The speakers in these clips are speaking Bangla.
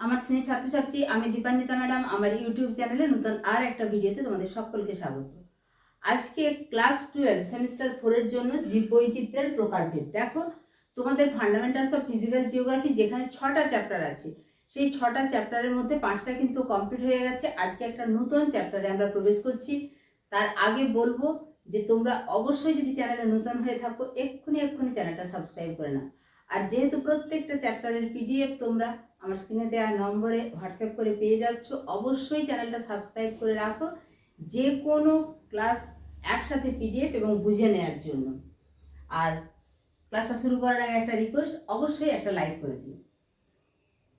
আমার শ্রেণি ছাত্রছাত্রী, আমি দীপান্বিতা ম্যাডাম, আমার ইউটিউব চ্যানেলে নতুন আর একটা ভিডিওতে তোমাদের সকলকে স্বাগত। আজকে ক্লাস টুয়েলভ, সেমিস্টার ফোরের জন্য জীব বৈচিত্র্যের প্রকারভেদ। দেখো, তোমাদের ফান্ডামেন্টালস অফ ফিজিক্যাল জিওগ্রাফি যেখানে ছটা চ্যাপ্টার আছে, সেই ছটা চ্যাপ্টারের মধ্যে পাঁচটা কিন্তু কমপ্লিট হয়ে গেছে। আজকে একটা নতুন চ্যাপ্টারে আমরা প্রবেশ করছি। তার আগে বলব যে তোমরা অবশ্যই যদি চ্যানেলে নতুন হয়ে থাকো, এক্ষুনি এক্ষুনি চ্যানেলটা সাবস্ক্রাইব করে নাও। আর যেহেতু প্রত্যেকটা চ্যাপ্টারের পিডিএফ তোমরা আমার স্ক্রিনে দেওয়া নম্বরে হোয়াটসঅ্যাপ করে পেয়ে যাচ্ছ, অবশ্যই চ্যানেলটা সাবস্ক্রাইব করে রাখো যে কোনো ক্লাস একসাথে পিডিএফ এবং বুঝে নেওয়ার জন্য। আর ক্লাসটা শুরু করার আগে একটা রিকোয়েস্ট অবশ্যই একটা লাইক করে দিও।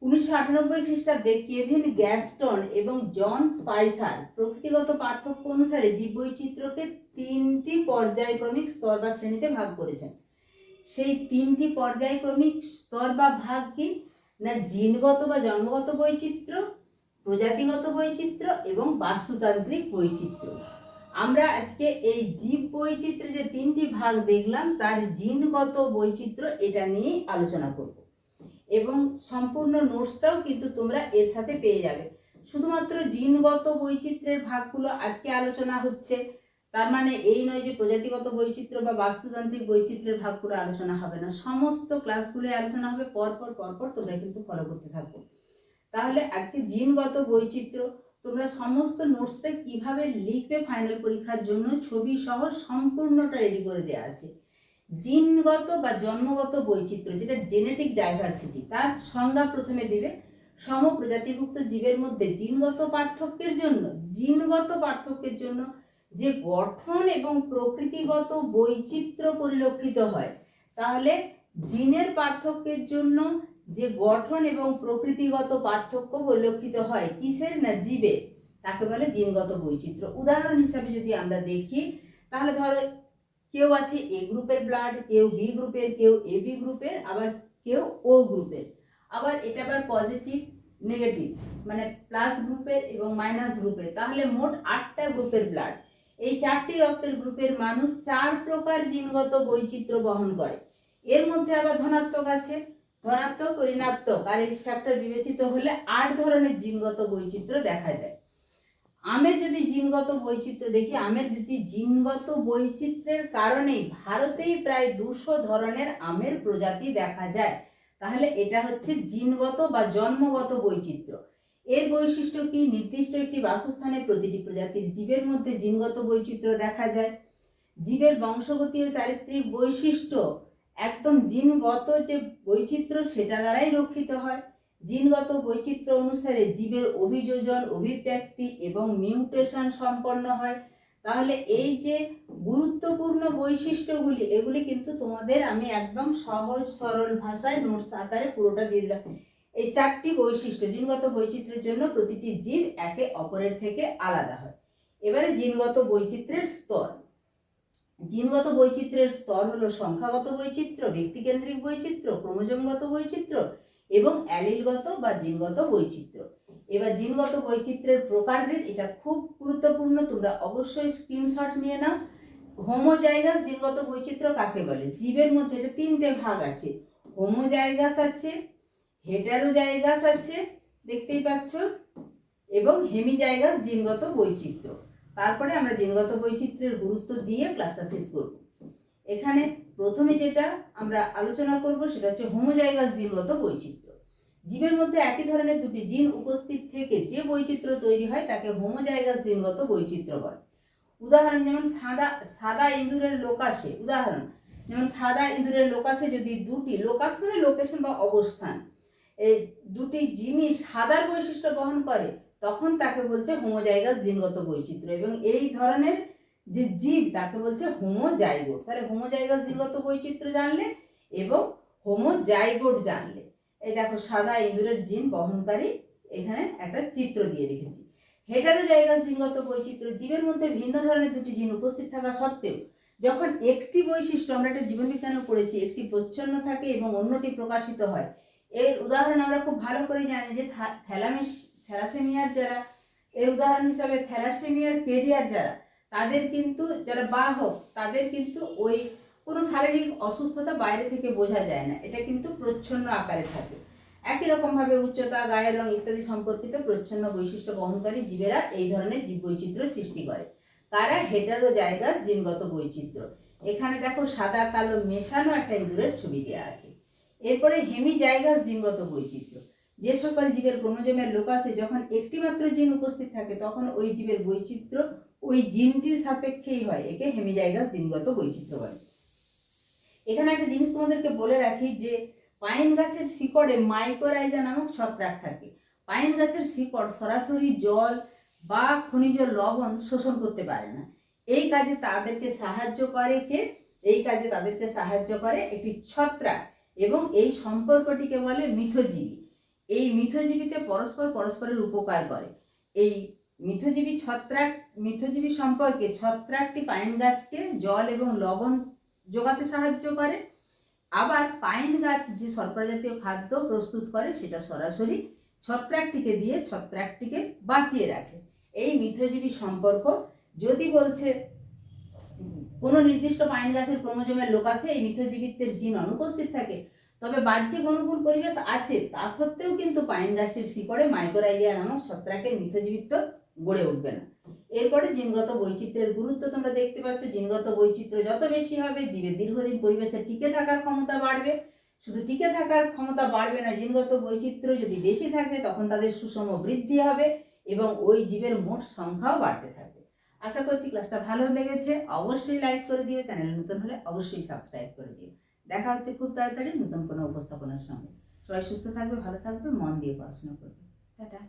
উনিশশো আটানব্বই খ্রিস্টাব্দে কেভিন গ্যাস্টন এবং জন স্পাইসার প্রকৃতিগত পার্থক্য অনুসারে জীববৈচিত্র্যকে তিনটি পর্যায়ক্রমিক স্তর বা শ্রেণীতে ভাগ করেছেন। সেই তিনটি পর্যায়ক্রমিক স্তর বা ভাগ কি না জিনগত বা জন্মগত বৈচিত্র্য, প্রজাতিগত বৈচিত্র্য এবং বাস্তুতান্ত্রিক বৈচিত্র্য। আমরা আজকে এই জীব বৈচিত্র্যের যে তিনটি ভাগ দেখলাম, তার জিনগত বৈচিত্র্য এটা নিয়েই আলোচনা করব। এবং সম্পূর্ণ নোটসটাও কিন্তু তোমরা এর সাথে পেয়ে যাবে। শুধুমাত্র জিনগত বৈচিত্র্যের ভাগগুলো আজকে আলোচনা হচ্ছে তার মানে এই নয় যে প্রজাতিগত বৈচিত্র্য বা বাস্তুতান্ত্রিক বৈচিত্র্যের করে আলোচনা হবে না। সমস্ত ক্লাসগুলোই আলোচনা হবে, পরপর পরপর তোমরা কিন্তু ফলো করতে থাকো। তাহলে আজকে জিনগত বৈচিত্র্য, তোমরা সমস্ত নোটসটা কীভাবে লিখবে ফাইনাল পরীক্ষার জন্য ছবি সহ সম্পূর্ণটা রেডি করে দেওয়া আছে। জিনগত বা জন্মগত বৈচিত্র্য, যেটা জেনেটিক ডাইভার্সিটি তার সংজ্ঞা প্রথমে দিবে। সম প্রজাতিভুক্ত জীবের মধ্যে জিনগত পার্থক্যের জন্য, জিনগত পার্থক্যের জন্য যে গঠন এবং প্রকৃতিগত বৈচিত্র্য পরিলক্ষিত হয়, তাহলে জিনের পার্থক্যের জন্য যে গঠন এবং প্রকৃতিগত পার্থক্য পরিলক্ষিত হয় কিসের? না জীবের। তাকে বলে জিনগত বৈচিত্র্য। উদাহরণ হিসাবে যদি আমরা দেখি, তাহলে ধরো কেউ আছে এ গ্রুপের ব্লাড কেউ বি গ্রুপের, কেউ এ বি গ্রুপের, আবার কেউ ও গ্রুপের। আবার এটা আবার পজিটিভ নেগেটিভ মানে প্লাস গ্রুপের এবং মাইনাস গ্রুপের তাহলে মোট আটটা গ্রুপের ব্লাড এই চারটি রক্তের গ্রুপের মানুষ চার প্রকার জিনগত বৈচিত্র্য বহন করে। এর মধ্যে আবার ধনাত্মক আছে, ধনাত্মক ঋণাত্মক। আর এই ফ্যাক্টর বিবেচিত হলে আট ধরনের জিনগত বৈচিত্র্য দেখা যায়। আমের যদি জিনগত বৈচিত্র্য দেখি, আমের যদি জিনগত বৈচিত্র্যের কারণেই ভারতেই প্রায় দুশো ধরনের আমের প্রজাতি দেখা যায়, তাহলে এটা হচ্ছে জিনগত বা জন্মগত বৈচিত্র্য। এর বৈশিষ্ট্য কি? নির্দিষ্ট একটি বাসস্থানে প্রতিটি প্রজাতির জীবের মধ্যে জিনগত বৈচিত্র্য দেখা যায়। জীবের বংশগতি ও চারিত্রিক বৈশিষ্ট্য একদম জিনগত যে বৈচিত্র্য সেটা দ্বারাই রক্ষিত হয়। জিনগত বৈচিত্র্য অনুসারে জীবের অভিযোজন, অভিব্যক্তি এবং মিউটেশন সম্পন্ন হয়। তাহলে এই যে গুরুত্বপূর্ণ বৈশিষ্ট্যগুলি, এগুলি কিন্তু তোমাদের আমি একদম সহজ, সরল ভাষায় নোটস আকারে পুরোটা দিয়ে দিলাম। এই চারটি বৈশিষ্ট্য জিনগত বৈচিত্র্যের জন্য প্রতিটি জীব একে অপরের থেকে আলাদা হয়। এবারে জিনগত বৈচিত্র্যের স্তর। জিনগত বৈচিত্র্যের স্তর হলো সংখ্যাগত বৈচিত্র্য, ব্যক্তিকেন্দ্রিক বৈচিত্র্য, ক্রোমোজোমগত বৈচিত্র্য এবং অ্যালিলগত বা জিনগত বৈচিত্র্য। এবার জিনগত বৈচিত্র্যের প্রকারভেদ, এটা খুব গুরুত্বপূর্ণ, তোমরা অবশ্যই স্ক্রিনশট নিয়ে নাও। হোমোজাইগাস জিনগত বৈচিত্র্য কাকে বলে? জীবের মধ্যে এটা তিনটে ভাগ আছে। হোমোজাইগাস আছে হেটারোজাইগাস আছে, দেখতেই পাচ্ছ। এবং হেমিজাইগাস জিনগত বৈচিত্র্য। তারপরে আমরা জিনগত বৈচিত্র্যের গুরুত্ব দিয়ে ক্লাসটা শেষ করব। এখানে প্রথমে যেটা আমরা আলোচনা করব, সেটা হচ্ছে হোমোজাইগাস জিনগত বৈচিত্র্য। জীবের মধ্যে একই ধরনের দুটি জিন উপস্থিত থেকে যে বৈচিত্র্য তৈরি হয়, তাকে হোমোজাইগাস জিনগত বৈচিত্র্য বলে। উদাহরণ, যেমন সাদা সাদা ইঁদুরের লোকাসে, উদাহরণ, যেমন সাদা ইঁদুরের লোকাসে যদি দুটি লোকাস মানে লোকেশন বা অবস্থান এই দুটি জিনিস সাদার বৈশিষ্ট্য বহন করে, তখন তাকে বলছে হোমোজাইগাস জিনগত বৈচিত্র্য এবং এই ধরনের যে জীব, তাকে বলছে হোমোজাইগোট তাহলে হোমোজাইগাস জিনগত বৈচিত্র্য জানলে এবং হোমোজাইগোট জানলে। এই দেখো, সাদা ইঁদুরের জিন বহনকারী এখানে একটা চিত্র দিয়ে রেখেছি। হেটারোজাইগাস জিনগত বৈচিত্র্য, জীবের মধ্যে ভিন্ন ধরনের দুটি জিন উপস্থিত থাকা সত্ত্বেও, যখন একটি বৈশিষ্ট্য, আমরা একটা জীবনবিজ্ঞানে পড়েছি, একটি প্রচ্ছন্ন থাকে এবং অন্যটি প্রকাশিত হয় এর উদাহরণ আমরা খুব ভালো করে জানি যে থ্যালামিস থ্যালাসেমিয়ার যারা, এর উদাহরণ হিসাবে থ্যালাসেমিয়ার কেরিয়ার যারা, তাদের কিন্তু যারা বাহক, তাদের কিন্তু ওই কোনো শারীরিক অসুস্থতা বাইরে থেকে বোঝা যায় না। এটা কিন্তু প্রচ্ছন্ন আকারে থাকে। একই রকমভাবে উচ্চতা, গায়ের রং ইত্যাদি সম্পর্কিত প্রচ্ছন্ন বৈশিষ্ট্য বহনকারী জীবেরা এই ধরনের জীব বৈচিত্র্য সৃষ্টি করে। তারা হেটারো জায়গার জিনগত বৈচিত্র্য। এখানে দেখো সাদা, কালো, মেশানো একটা ইঁদুরের ছবি দেওয়া আছে। এরপরে হেমি জায়গার জিনগত বৈচিত্র্য। যে সকল জীবের ক্রোমোজোমের লোক আছে, যখন একটি মাত্র জিন উপস্থিত থাকে, তখন ওই জীবের বৈচিত্র্য ওই জিনটির সাপেক্ষেই হয়। একে হেমিজাইগাস জিনগত বৈচিত্র্য বলে। এখানে একটা জিনিস তোমাদেরকে বলে রাখি যে, পাইন গাছের শিকড়ে মাইকোরাইজা নামক ছত্রাক থাকে। পাইন গাছের শিকড় সরাসরি জল বা খনিজ লবণ শোষণ করতে পারে না। এই কাজে তাদেরকে সাহায্য করে কে? এই কাজে তাদেরকে সাহায্য করে একটি ছত্রাক। এবং এই সম্পর্কটিকে বলে মিথজীবী। এই মিথজীবীতে পরস্পর পরস্পরের উপকার করে। এই মিথজীবী ছত্রাক, মিথজীবী সম্পর্কে ছত্রাকটি পাইন গাছকে জল এবং লবণ যোগাতে সাহায্য করে। আবার পাইন গাছ যে শর্করা জাতীয় খাদ্য প্রস্তুত করে, সেটা সরাসরি ছত্রাকটিকে দিয়ে ছত্রাকটিকে বাঁচিয়ে রাখে। এই মিথজীবী সম্পর্ক যদি বলছে কোনো নির্দিষ্ট পাইন গাছের ক্রোমোজোমের লোক আছে, এই মিথজীবিত্বের জিন অনুপস্থিত থাকে। তবে বাহ্যিক অনুকূল পরিবেশ আছে, তা সত্ত্বেও কিন্তু পাইন গাছটির শিকড়ে মাইক্রোরাইজিয়া নামক ছত্রাকের মিথজীবিত্ব গড়ে উঠবে না। এরপরে জিনগত বৈচিত্র্যের গুরুত্ব তোমরা দেখতে পাচ্ছ। জিনগত বৈচিত্র্য যত বেশি হবে, জীবের দীর্ঘদিন পরিবেশে টিকে থাকার ক্ষমতা বাড়বে। শুধু টিকে থাকার ক্ষমতা বাড়বে না, জিনগত বৈচিত্র্য যদি বেশি থাকে, তখন তাদের সুষম বৃদ্ধি হবে এবং ওই জীবের মোট সংখ্যাও বাড়তে থাকবে। আশা করছি ক্লাসটা ভালো লেগেছে। অবশ্যই লাইক করে দিও চ্যানেল নতুন হলে অবশ্যই সাবস্ক্রাইব করে দিও। দেখা হচ্ছে খুব তাড়াতাড়ি নতুন কোনো উপস্থাপনার সঙ্গে। সবাই সুস্থ থাকবে, ভালো থাকবে, মন দিয়ে পড়াশোনা করবে। টাটা।